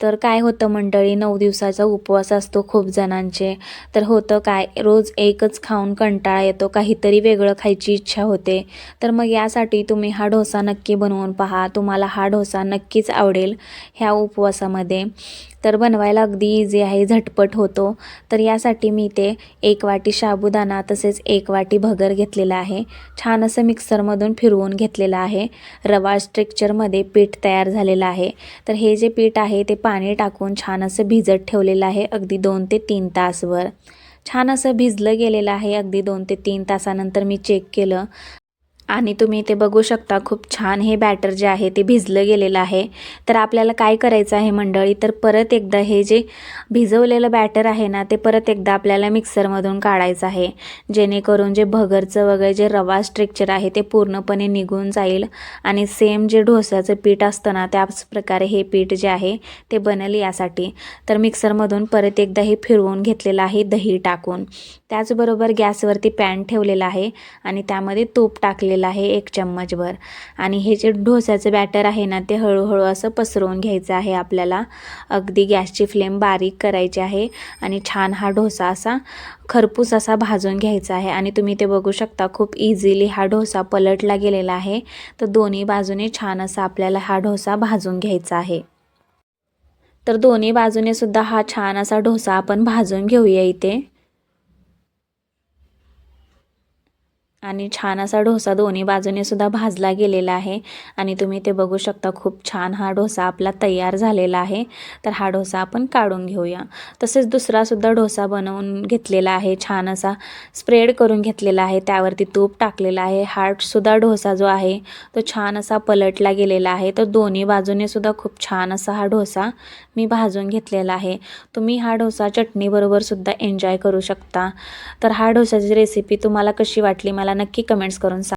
तर काय होतं मंडळी नऊ दिवसाचा उपवास असतो खूप जणांचे. तर होतं काय रोज एकच खाऊन कंटाळा येतो काहीतरी वेगळं खायची इच्छा होते. तर मग यासाठी तुम्ही हा डोसा नक्की बनवून पहा तुम्हाला हा डोसा नक्कीच आवडेल ह्या उपवासामध्ये. तर बनवायला अगदी इझी आहे झटपट होतो. तर यासाठी मी ते एक वाटी साबुदाणा तसेच एक वाटी भगर घेतलेला आहे. छान असं मिक्सरमधून फिरवून घेतलेलं आहे. रवा स्ट्रेक्चरमध्ये पीठ तयार झालेलं आहे. तर हे जे पीठ आहे ते पाणी टाकून छान असं भिजत ठेवलेलं आहे अगदी दोन ते तीन तासवर. छान असं भिजलं गेलेलं आहे अगदी दोन ते तीन तासानंतर मी चेक केलं. आणि तुम्ही ते बघू शकता खूप छान हे बॅटर जे आहे ते भिजलं गेलेलं आहे. तर आपल्याला काय करायचं आहे मंडळी? तर परत एकदा हे जे भिजवलेलं बॅटर आहे ना ते परत एकदा आपल्याला मिक्सरमधून काढायचं आहे. जेणेकरून जे भगरचं वगैरे जे रवा स्ट्रेक्चर आहे ते पूर्णपणे निघून जाईल. आणि सेम जे डोस्याचं पीठ असतं ना त्याच प्रकारे हे पीठ जे आहे ते बनेल यासाठी. तर मिक्सरमधून परत एकदा हे फिरवून घेतलेलं आहे दही टाकून. त्याचबरोबर गॅसवरती पॅन ठेवलेला आहे. आणि त्यामध्ये तूप टाकले टाकलेलं आहे एक चम्मचभर. आणि हे जे डोस्याचं बॅटर आहे ना ते हळूहळू असं पसरवून घ्यायचं आहे आपल्याला. अगदी गॅसची फ्लेम बारीक करायची आहे आणि छान हा डोसा असा खरपूस असा भाजून घ्यायचा आहे. आणि तुम्ही ते बघू शकता खूप इझिली हा डोसा पलटला गेलेला आहे. तर दोन्ही बाजूने छान असा आपल्याला हा डोसा भाजून घ्यायचा आहे. तर दोन्ही बाजूने सुद्धा हा छान असा डोसा आपण भाजून घेऊया इथे. आणि छान असा डोसा दोन्ही बाजूने सुद्धा भाजला गेलेला आहे. आणि तुम्ही ते बघू शकता खूप छान हा डोसा आपला तयार झालेला आहे. तर हा डोसा आपण काढून घेऊया. तसेच दुसरासुद्धा डोसा बनवून घेतलेला आहे छान असा स्प्रेड करून घेतलेला आहे. त्यावरती तूप टाकलेला आहे. हार्टसुद्धा डोसा जो आहे तो छान असा पलटला गेलेला आहे. तर दोन्ही बाजूने सुद्धा खूप छान असा हा डोसा मी भाजून घेतलेला आहे. तुम्ही हा डोसा चटणीबरोबर सुद्धा एन्जॉय करू शकता. तर हा डोसाची रेसिपी तुम्हाला कशी वाटली मला नक्की कमेंट्स करून सांगा.